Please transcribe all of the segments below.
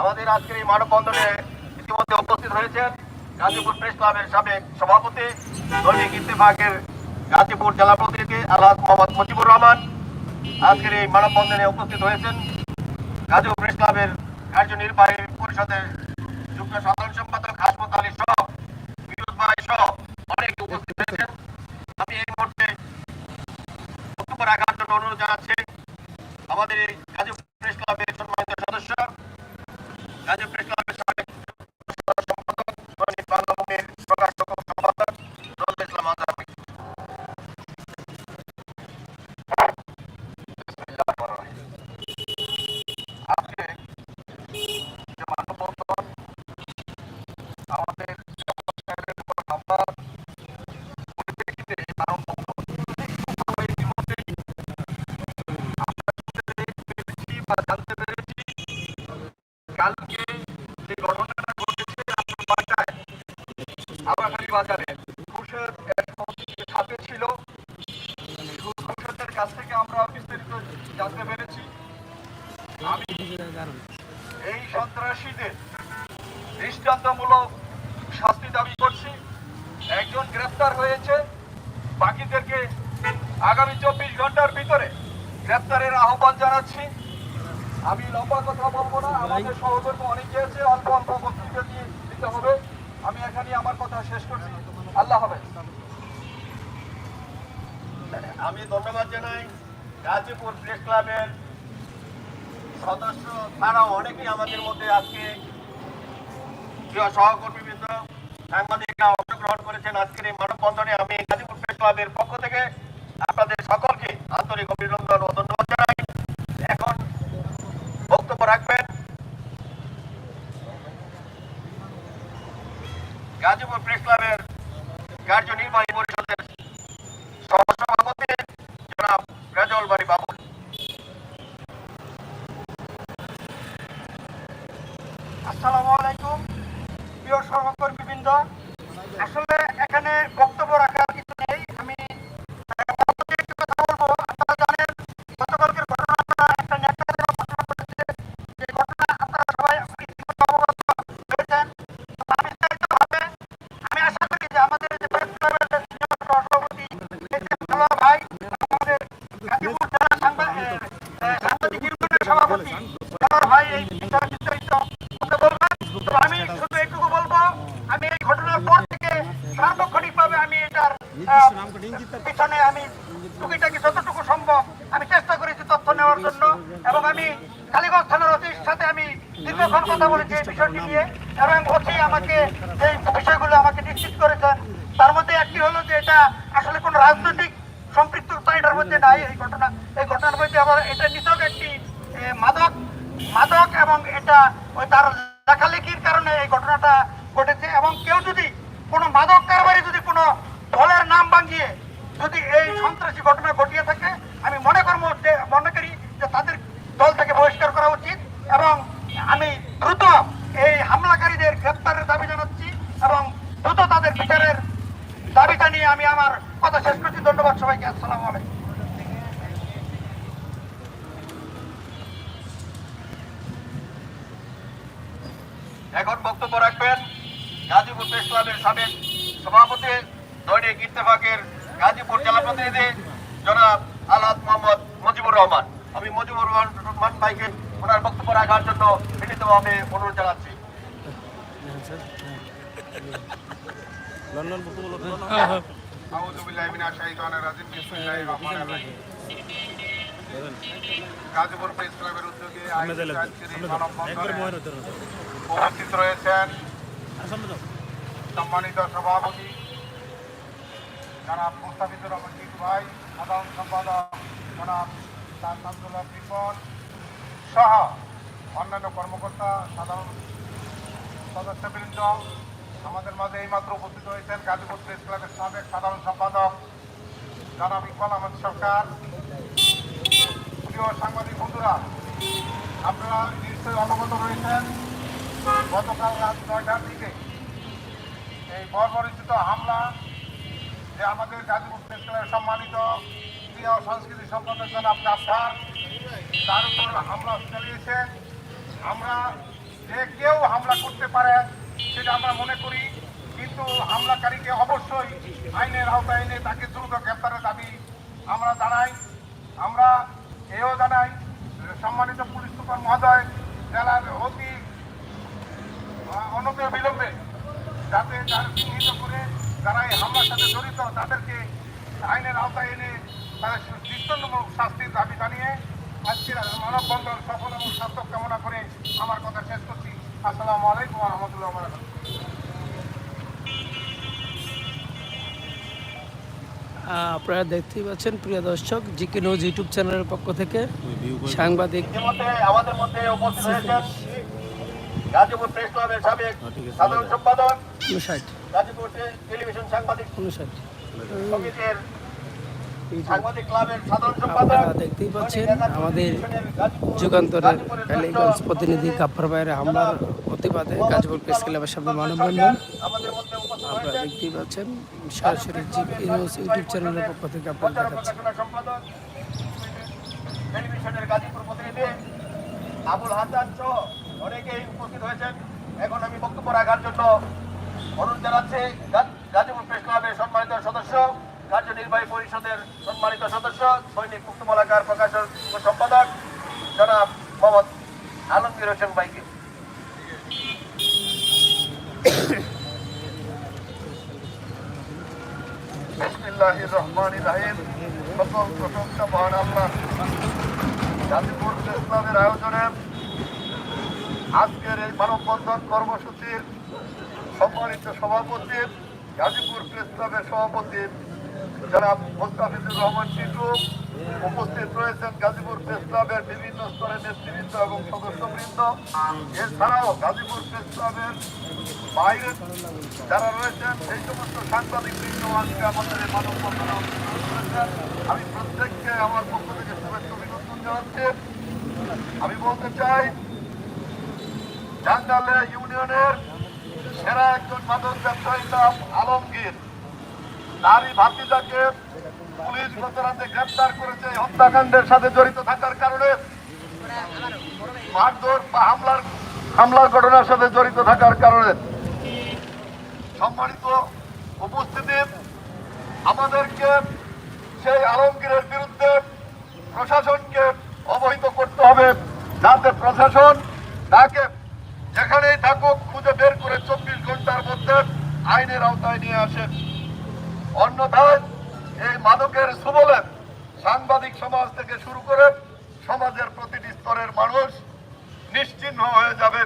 আমাদের আজকের এই মানববন্ধনে ইতিমধ্যে উপস্থিত হয়েছেন গাজীপুর প্রেস ক্লাবের সাবেক সভাপতি, দৈনিক ইত্তেফাকের গাজীপুর জেলা প্রতিনিধি আলহাজ মোহাম্মদ মুজিবুর রহমান। আজকের এই মানববন্ধনে উপস্থিত হয়েছেন গাজীপুর প্রেস ক্লাবের কার্যনির্বাহী পরিষদের যুগ্ম সাধারণ সম্পাদক হাসমত কালকে যে ঘটনাটা ঘটেছে আপনার বাসায় আবাখালী বাজারে, ঘুষের সাথে ছিল। ঘুষের কাছ থেকে আমরা বিস্তারিত জানতে পেরেছি। আমি এই সন্ত্রাসীদের দৃষ্টান্তমূলক শাস্তি দাবি করছি। একজন গ্রেফতার হয়েছে। বাকিদেরকে আগামী চব্বিশ ঘণ্টার ভিতরে গ্রেফতারের আহ্বান জানাচ্ছি। আমি লম্বা কথা বলব না আমাদের সহকর্মী অনেকে আছে অল্প অল্প বক্তৃতা দিয়ে দিতে হবে। আমি এখানে আমার কথা শেষ করছি। আল্লাহ হবে আমি ধন্যবাদ জানাই গাজীপুর প্রেস ক্লাবের সদস্য। ছাড়াও অনেকেই আমাদের মধ্যে আজকে প্রিয় সহকর্মীবৃন্দ সাংবাদিকরা অংশগ্রহণ করেছেন। আজকের এই মানববন্ধনে আমি গাজীপুর প্রেস ক্লাবের পক্ষ থেকে আপনাদের সকলকে আন্তরিক অভিনন্দন ও ধন্যবাদ জানাই এখন বক্তব্য রাখবেন গাজীপুর প্রেস ক্লাবের কার্যনির্বাহী পরিষদের সহসভাপতি জনাব রেজল বাড়ি বাবুল আসসালামু আলাইকুম। প্রিয় সহকর্মীবৃন্দ আসলে এখানে বক্তব্য রাখার পিছনে আমি টুকিটাকি যতটুকু সম্ভব আমি চেষ্টা করেছি তথ্য নেওয়ার জন্য এবং আমি কালীগঞ্জ থানার অতির সাথে আমি দীর্ঘক্ষণ কথা বলেছি এই বিষয়টি নিয়ে এবং অতি আমাকে এই বিষয়গুলো আমাকে নিশ্চিত করেছেন, তার মধ্যে একটি হলো যে এটা আসলে কোনো রাজনৈতিক সম্পৃক্ততা এটার মধ্যে নাই এই ঘটনা। এই ঘটনার মধ্যে আবার এটা নিছক একটি মাদক মাদক এবং এটা ওই তার লেখালেখির কারণে এই ঘটনাটা ঘটেছে এবং কেউ যদি কোনো মাদক কারবারি যদি কোনো দলের নাম ভাঙিয়ে যদি এই সন্ত্রাসী ঘটনা ঘটিয়ে থাকে, আমি মনে করব মনে করি যে তাদের দল থেকে বহিষ্কার করা উচিত এবং আমি দ্রুত এই হামলাকারীদের গ্রেপ্তারের দাবি জানাচ্ছি এবং দ্রুত তাদের বিচারের দাবিটা নিয়ে আমি আমার কথা শেষ করছি। ধন্যবাদ সবাইকে। আসসালামু আলাইকুম। এখন বক্তব্য রাখবেন গাজীপুর ক্লাবের সাবেক সভাপতি দৈনিক ইত্তেফাকের গাজীপুর জেলা প্রতিনিধি জনাব আলহাদ মোহাম্মদ মজিবুর রহমান। আমি মজিবুর রহমান ভাইকে ওনার বক্তব্য রাখার জন্য বিনীতভাবে অনুরোধ জানাচ্ছি। গাজীপুর প্রেস ক্লাবের উদ্যোগে উপস্থিত রয়েছেন সম্মানিত সভাপতি জনাব মুস্তাফিজুর রহমান ভাই, সাধারণ সম্পাদক জনাব তাজুল্লাহ রিপন সহ অন্যান্য কর্মকর্তা, সাধারণ সদস্যবৃন্দ আমাদের মাঝে এইমাত্র উপস্থিত হয়েছেন গাজীপুর প্রেস ক্লাবের সাবেক সাধারণ সম্পাদক জনাব ইকবাল আহমদ সরকার। প্রিয় সাংবাদিক বন্ধুরা, আপনারা নিশ্চয়ই অবগত রয়েছেন, গতকাল রাত নয়টার দিকে এই বর্বরিচিত হামলা যে আমাদের গাজীপুর প্রেস সম্মানিত ক্রীড়া ও সংস্কৃতি সম্পাদক জনাব আসার তার উপর হামলা চালিয়েছে। আমরা যে কেউ হামলা করতে পারে, সেটা আমরা মনে করি, কিন্তু হামলাকারীকে অবশ্যই আইনের আওতায় এনে তাকে দ্রুত গ্রেপ্তারের দাবি আমরা জানাই আমরা এও জানাই সম্মানিত পুলিশ সুপার মহোদয় জেলার অতি অনতি বিলম্বে যাতে যারা চিহ্নিত করে যারা এই হামলার সাথে জড়িত তাদেরকে আইনের আওতায় এনে তাদের দৃষ্টান্তমূলক শাস্তির দাবি জানিয়ে মানববন্ধন সফল এবং সার্থক কামনা করে আমার কথা শেষ করছি। আসসালামু আলাইকুম রহমতুল্লাহ বারাকাতুহু। আহ, আপনারা দেখতেই পাচ্ছেন প্রিয় দর্শক জিকে নিউজ ইউটিউব চ্যানেলের পক্ষ থেকে সাংবাদিক আমাদের মধ্যে উপস্থিত হয়েছেন গাজীপুর প্রেস ক্লাবের সাবেক সাধারণ সম্পাদক গাজীপুর টেলিভিশন সাংবাদিক সমিতির সাংবাদিক ক্লাবের সাধারণ সম্পাদক আপনারা দেখতেই পাচ্ছেন আমাদের যুগান্তরের কালীগঞ্জ প্রতিনিধি গাফর ভাইয়ের হামলার প্রতিবাদে গাজীপুর প্রেস ক্লাবের সামনে মানববন্ধন আমাদের আপনারা দেখতেই পাচ্ছেন সরাসরি ইউটিউব চ্যানেলের পক্ষ থেকে আপনারা দেখাচ্ছি। সম্পাদক টেলিভিশনের গাজীপুর প্রতিনিধি আবুল হাসান সহ অনেকেই উপস্থিত হয়েছেন। এখন আমি বক্তব্য রাখার জন্য অনুরোধ জানাচ্ছি গাজীপুর প্রেস ক্লাবের সম্মানিত সদস্য। কার্যনির্বাহী পরিষদের সম্মানিত সদস্য, সৈনিক মুক্তমালাকার প্রকাশন সম্পাদক জনাব মোহাম্মদ আলমগীর হোসেন ভাইকে। বিসমিল্লাহির প্রশংসা আয়োজনে আজকের এই সম্মানিত সভাপতি, গাজীপুর সভাপতি জনাব মোস্তাফিজুর রহমান টিটু উপস্থিত রয়েছেন গাজীপুর প্রেস ক্লাবের বিভিন্ন স্তরের নেতৃবৃন্দ এবং সদস্যবৃন্দ। এছাড়াও গাজীপুর প্রেস ক্লাবের বাইরে যারা রয়েছেন, সেই সমস্ত সাংবাদিক বৃন্দ আজকে আমাদের মানববন্ধনে অংশগ্রহণ আমি প্রত্যেককে আমার পক্ষ থেকে শুভেচ্ছা অভিনন্দন জানাচ্ছি। আমি বলতে চাই জাঙ্গালে ইউনিয়নের সেরা একজন মাদক ব্যবসায়ীর নাম আলমগীর। তারই ভাতিজাকে পুলিশ গত রাতে গ্রেপ্তার করেছে। হত্যাকাণ্ডের সাথে জড়িত থাকার কারণে মারধর বা হামলার হামলার ঘটনার সাথে জড়িত থাকার কারণে সম্মানিত উপস্থিতি, আমাদেরকে সেই আলমগীরের বিরুদ্ধে প্রশাসনকে অবহিত করতে হবে, যাতে প্রশাসন তাকে যেখানেই থাকুক খুঁজে বের করে চব্বিশ ঘণ্টার মধ্যে আইনের আওতায় নিয়ে আসে। অন্যথায় এই মাদকের সুবলে সাংবাদিক সমাজ থেকে শুরু করে সমাজের প্রতিটি স্তরের মানুষ নিশ্চিহ্ন হয়ে যাবে।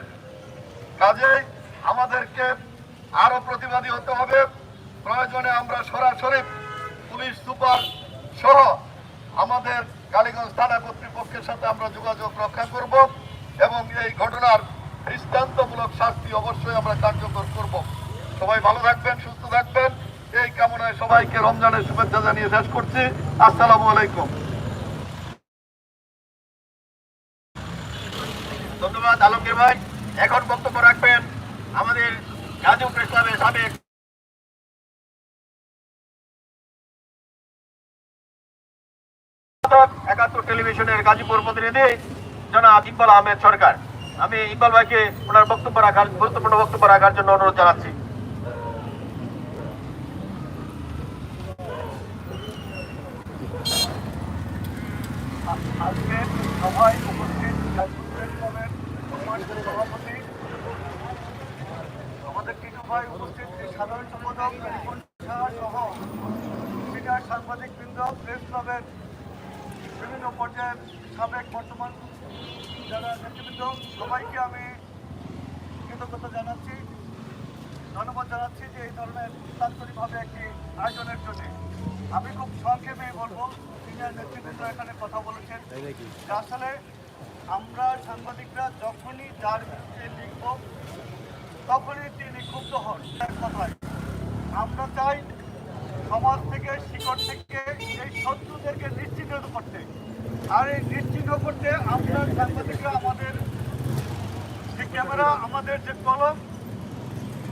কাজেই আমাদেরকে আরও প্রতিবাদী হতে হবে। প্রয়োজনে আমরা সরাসরি পুলিশ, সুপার সহ আমাদের কালীগঞ্জ থানা কর্তৃপক্ষের সাথে আমরা যোগাযোগ রক্ষা করব এবং এই ঘটনার দৃষ্টান্তমূলক শাস্তি অবশ্যই আমরা কার্যকর করব। সবাই ভালো থাকবেন, সুস্থ থাকবেন। এই কামনায় সবাইকে রমজানের শুভেচ্ছা জানিয়ে শেষ করছি। আসসালামু আলাইকুম। ধন্যবাদ আলমগীর ভাই। এখন বক্তব্য রাখবেন আমাদের প্রেস ক্লাবের সাবেক একাত্তর টেলিভিশনের গাজীপুর প্রতিনিধি, জনাব ইকবাল আহমেদ সরকার। আমি ইকবাল ভাইকে ওনার বক্তব্য রাখার, গুরুত্বপূর্ণ বক্তব্য রাখার জন্য অনুরোধ জানাচ্ছি আজকে সভায় উপস্থিত গাজীপুর প্রেস ক্লাবের সম্মানিত সভাপতি ভাই উপস্থিত সাধারণ সম্পাদক সহ সিনিয়র সাংবাদিক বৃন্দ প্রেস ক্লাবের বিভিন্ন পর্যায়ের সাবেক বর্তমান যারা নেতৃবৃন্দ, সবাইকে আমি কৃতজ্ঞতা জানাচ্ছি, ধন্যবাদ জানাচ্ছি যে এই ধরনের তাৎক্ষণিকভাবে একটি আয়োজনের জন্য। আমি খুব সংক্ষেপে বলব, সিনিয়র নেতৃবৃন্দ এখানে কথা বলেছেন। আসলে আমরা সাংবাদিকরা যখনই যার বিরুদ্ধে লিখব তখনই তিনি ক্ষুব্ধ হন। কথায়, আমরা চাই সমাজ থেকে, শিকড় থেকে এই শত্রুদেরকে নিশ্চিহ্ন করতে। আর এই নিশ্চিহ্ন করতে আমরা সাংবাদিকরা, আমাদের যে ক্যামেরা, আমাদের যে কলম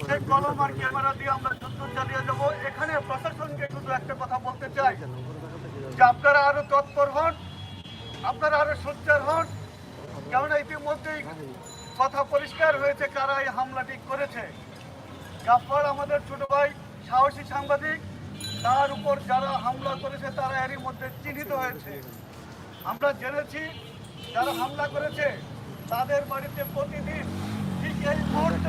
সেই কলম আর ক্যামেরা দিয়ে আমরা যুদ্ধ চালিয়ে যাব। এখানে প্রশাসনকে শুধু একটা কথা বলতে চাই, যে আপনারা আরও তৎপর হন, আপনারা আরও সোচ্চার হন। কেননা ইতিমধ্যেই কথা পরিষ্কার হয়েছে কারা এই হামলাটি করেছে। গাফার আমাদের ছোট ভাই, সাহসী সাংবাদিক, তার উপর যারা হামলা করেছে তারা এরই মধ্যে চিহ্নিত হয়েছে। আমরা জেনেছি, যারা হামলা করেছে, তাদের বাড়িতে প্রতিদিন ঠিক এই মুহূর্ত